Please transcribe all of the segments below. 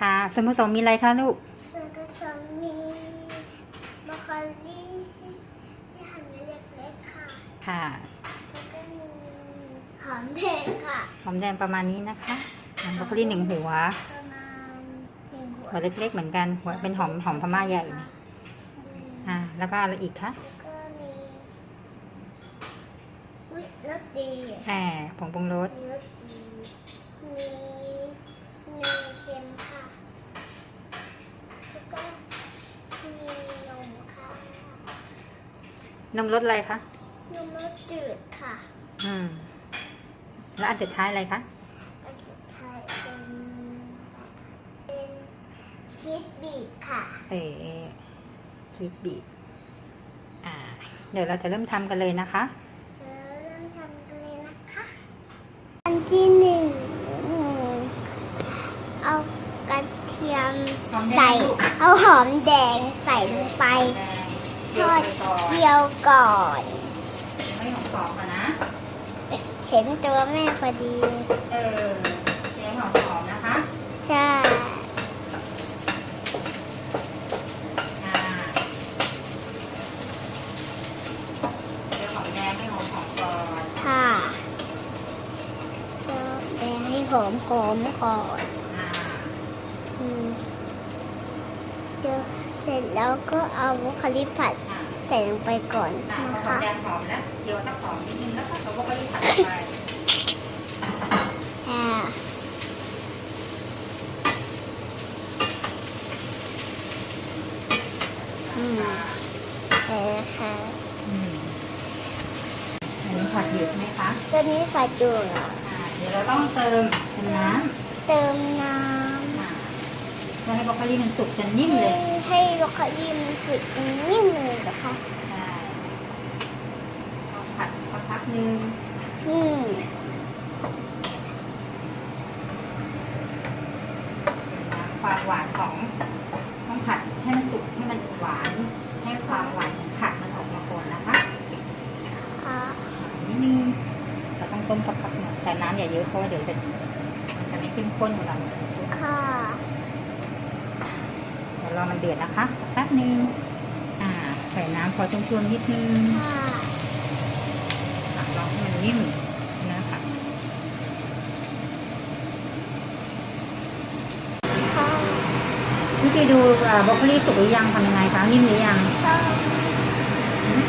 ค่ะ ส่วนผสมมีอะไรคะลูก ส่วนผสมมีบรอกโคลีที่หั่นไว้เล็กๆค่ะ ค่ะ แล้วก็มีหอมแดงค่ะ หอมแดงประมาณนี้นะคะบรอกโคลีหนึ่งหัว ประมาณหนึ่งหัวหัวเล็กๆเหมือนกัน หัวเป็นหอมหอมพม่าใหญ่ค่ะอ่า แล้วก็อะไรอีกคะแล้วก็มีอุ้ยรสดีแอบผงปรุงรส มีรสดีมีมีเค็มค่ะ แล้วก็มีนมค่ะ นมรสอะไรคะ นมรสจืดค่ะ อืม แล้วอันสุดท้ายอะไรคะ อันสุดท้ายเป็นเป็นชีสบีบค่ะ เออชีสบีบอ่า เดี๋ยวเราจะเริ่มทำกันเลยนะคะเดี๋ยวเริ่มทำกันเลยนะคะ อันที่หนึ่งเอากระเทียมหอมแดงใส่ เอาหอมแดงใส่ลงไป ทอดเจียวก่อน ไม่หอมกรอบอะนะ เห็นตัวแม่พอดี เออเจียวหอมกรอบนะคะ ใช่ อ่าเจียวหอมแดงให้หอมหอมก่อนค่ะเจียวแดงให้หอมหอมก่อน อ่า อืมเจียว เสร็จแล้วก็เอาบุคลิผัดอ่าใส่ลงไปก่อนอ่านะพอหอมคะ แดงหอมแล้วเจียวต้องหอมนิดนึงแล้วก็เอาพวกกะหรี่ผัดลงไปอ่าอืมเออค่ะอืมอันนี้ผัดหยุดไหมคะตัวนี้ผัดอยู่เหรออ่าเดี๋ยวเราต้องเติมน้เติมน้ำอ่าเพื่อให้ บรอกโคลีมันสุกจนนิ่มำเลย ให้บรอกโคลีมันสุกนิ่มเลยนะคะใช่ต้องผัดสักพักหนึงอืมความหวานของต้องผัดให้มันสุกให้มันหวาน ให้ความหวานของผักมันออกมาก่อนนะคะค่ะนิดนึงเราต้องต้มสักพักหนึ่งแต่น้ำอย่าเยอะเพราะว่าเดี๋ยวจะมันจะไม่เข้มข้นเวลาเราต้มค่ะเดี๋ยว รอมันเดือดนะคะแป๊บนึงอ่าใส่น้ำพอชุ่มๆนิดนึงค่ะอะลองให้มันนิ่มนะคะค่ะวิธีดูอ่าบรอกโคลีสุกหรือยังทำยังไงคะนิ่มหรือยังก็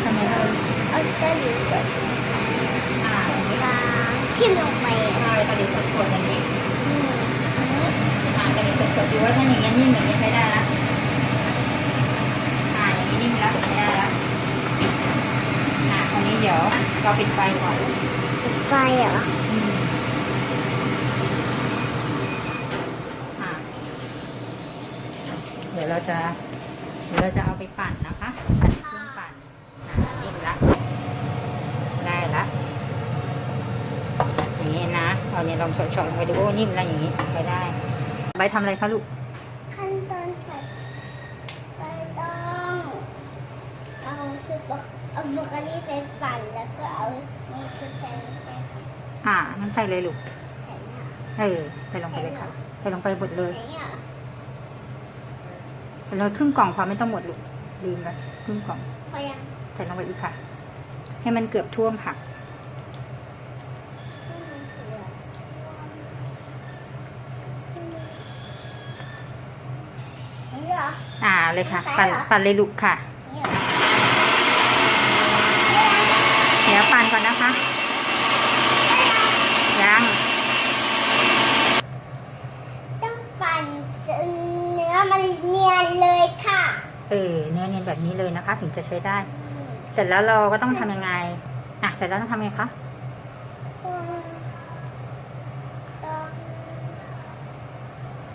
ทำไงเอ่ยเอาตะหลิวกับ อ่าอย่างนี้ ปลาขึ้นลงไป ใช่กระดิ่งสดๆอย่างนี้ อืมอันนี้ อ่ากระดิ่งสดๆดูว่าถ้าอย่างนี้นิ่มอย่างนี้ใช้ได้ละอ่าอย่างนี้นิ่มแล้วใช้ได้ละอ่าตอนนี้เดี๋ยว เราปิดไฟก่อนปิดไฟเหรออืมอ่าเดี๋ยวเราจะเดี๋ยวเราจะเอาไปปั่นนะคะปั่นเครื่องปั่นอ่านิ่มละได้ละอย่างนี้นะเอาเนี่ยลองชมๆไปดูว่านิ่มแล้วอย่างนี้ไปได้ใบทำอะไรคะลูกขั้นตอนผัดไปต้องเอาซุปบกเอาบรอกโคลีไปปั่นแล้วก็เอามันจะใส่ลงไปอ่า มันใส่เลยลูกใส่หน้าเออ ใส่ลงไปเลยค่ะ ใส่ลงไปหมดเลยไหนอะใส่เลยครึ่งกล่องพอไม่ต้องหมดลูก ลืมไปครึ่งกล่องพอยังใส่ลงไปอีกค่ะ ให้มันเกือบท่วมผักนี่เหรออ่าเลยค่ะ ปั่นปั่นเลยลูกค่ะ นี่เหรอ เดี๋ยวปั่นก่อนนะคะ ยัง ต้องปั่นจนเนื้อมันเนียนเลยค่ะ เออเนื้อเนียนแบบนี้เลยนะคะ ถึงจะใช้ได้ เสร็จแล้วเราก็ต้องทำยังไงอะเสร็จแล้วต้องทำไงคะต้อง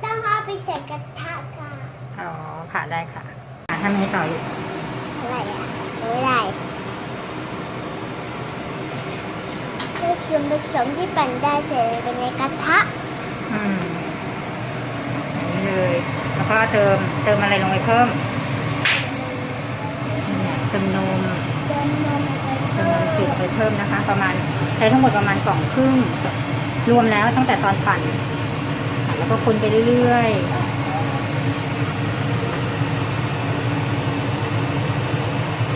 ต้องเอาไปใส่กระทะค่ะอ๋อค่ะได้ค่ะอะทำยังไงต่อลูกอะไรอะไม่ได้คือส่วนผสมที่ปั่นได้ใส่ไปในกระทะอืมอย่างนี้เลย แล้วก็เติมเติมอะไรลงไปเพิ่ม เติมนมเติมนมจืดไปเพิ่มนะคะ ประมาณใช้ทั้งหมดประมาณสองครึ่งรวมแล้วตั้งแต่ตอนปั่นแล้วก็คนไปเรื่อย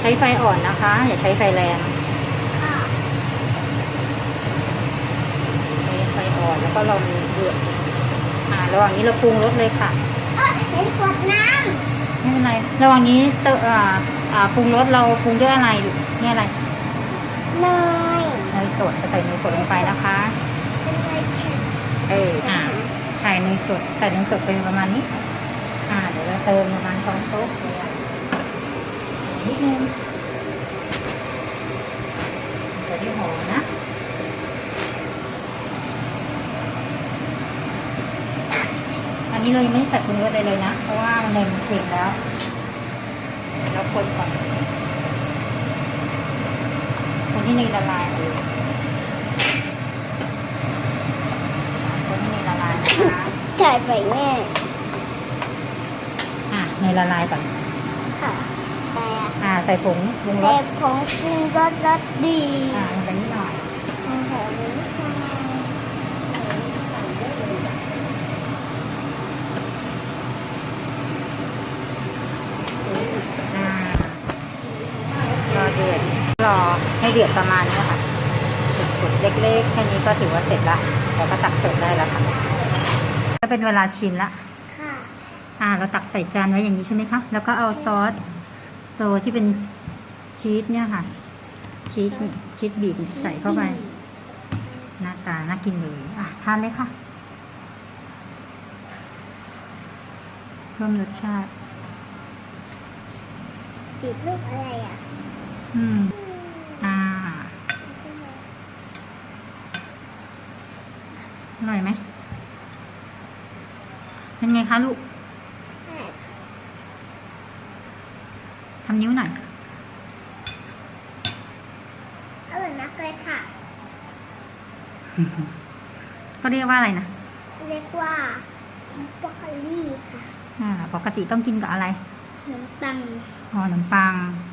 ใช้ไฟอ่อนนะคะ อย่าใช้ไฟแรงใช้ไฟอ่อนแล้วก็ลองเดือดอ่าระหว่างนี้เราปรุงรสเลยค่ะเห็นกดน้ำไม่เป็นไรระหว่างนี้เตออ่า อ่าปรุงรสเราปรุงด้วยอะไรลูกนี่อะไรำเนยเนยสดจะใส่เนยสดลงไปนะคะเป็นเนยแข็งเอออ่าใส่เนยสดใส่เนยสดเป็นประมาณนี้ อ่าเดี๋ยวเราเติมประมาณช้อนโต๊ะนิดนึงจะได้หอมนะอันนี้เรายังไม่ได้ใส่ปรุงรสอะไรเลยนะ เพราะว่าเนยมันเค็มแล้ว เดี๋ยวเราคนก่อน คนที่เนยละลายเลยคนที่เนยละลายนะคะถ่ายไปแม่อะเนยละลายก่อนค่ะแต่อ่าใส่ผงปรุงรแต่สผงปรุงรสรสดีอ่าลงไปนิดหน่อย แถวนี้ค่ะ อ่ารอเดือด ร อให้เดือดประมาณนี้ค่ะสุดๆเล็กๆแค่นี้ก็ถือว่าเสร็จละเราก็ตักเสิร์ฟได้แล้วค่ะก็เป็นเวลาชิมละค่ะ อ่า เราตักใส่จานไว้อย่างนี้ใช่ไหมคะ แล้วก็เอาซอสโซที่เป็นชีสเนี่ยค่ะ ชีสนี่ชีสบีบใส่เข้าไป หน้าตาน่ากินเลย อะทานเลยค่ะเพิ่มรสชาติติดรูปอะไรอะ อืม อ่า อร่อยไหมเป็นไงคะลูกทำนิ้วหน่อยอร่อยมากเลยค่ะ ก็เรียกว่าอะไรนะ เรียกว่าสปาเกตตี้ค่ะ อ่า ปกติต้องกินกับอะไร ขนมปัง อ๋อ ขนมปังข